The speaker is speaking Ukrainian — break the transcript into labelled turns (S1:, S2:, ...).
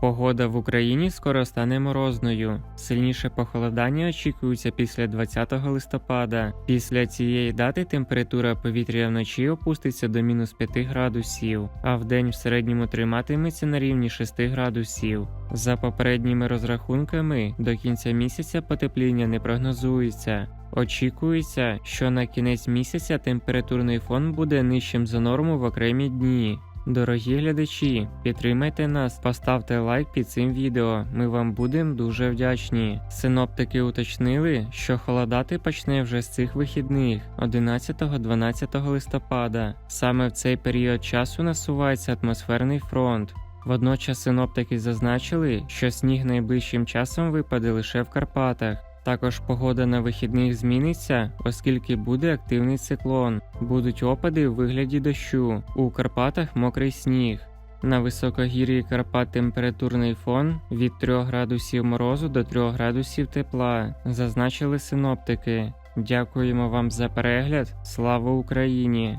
S1: Погода в Україні скоро стане морозною. Сильніше похолодання очікується після 20 листопада. Після цієї дати температура повітря вночі опуститься до мінус 5 градусів, а вдень в середньому триматиметься на рівні 6 градусів. За попередніми розрахунками, до кінця місяця потепління не прогнозується. Очікується, що на кінець місяця температурний фон буде нижчим за норму в окремі дні. Дорогі глядачі, підтримайте нас, поставте лайк під цим відео. Ми вам будемо дуже вдячні. Синоптики уточнили, що холодати почне вже з цих вихідних 11-12 листопада. Саме в цей період часу насувається атмосферний фронт. Водночас синоптики зазначили, що сніг найближчим часом випаде лише в Карпатах. Також погода на вихідних зміниться, оскільки буде активний циклон. Будуть опади у вигляді дощу. У Карпатах мокрий сніг. На високогір'ї Карпат температурний фон від 3 градусів морозу до 3 градусів тепла, зазначили синоптики. Дякуємо вам за перегляд. Слава Україні!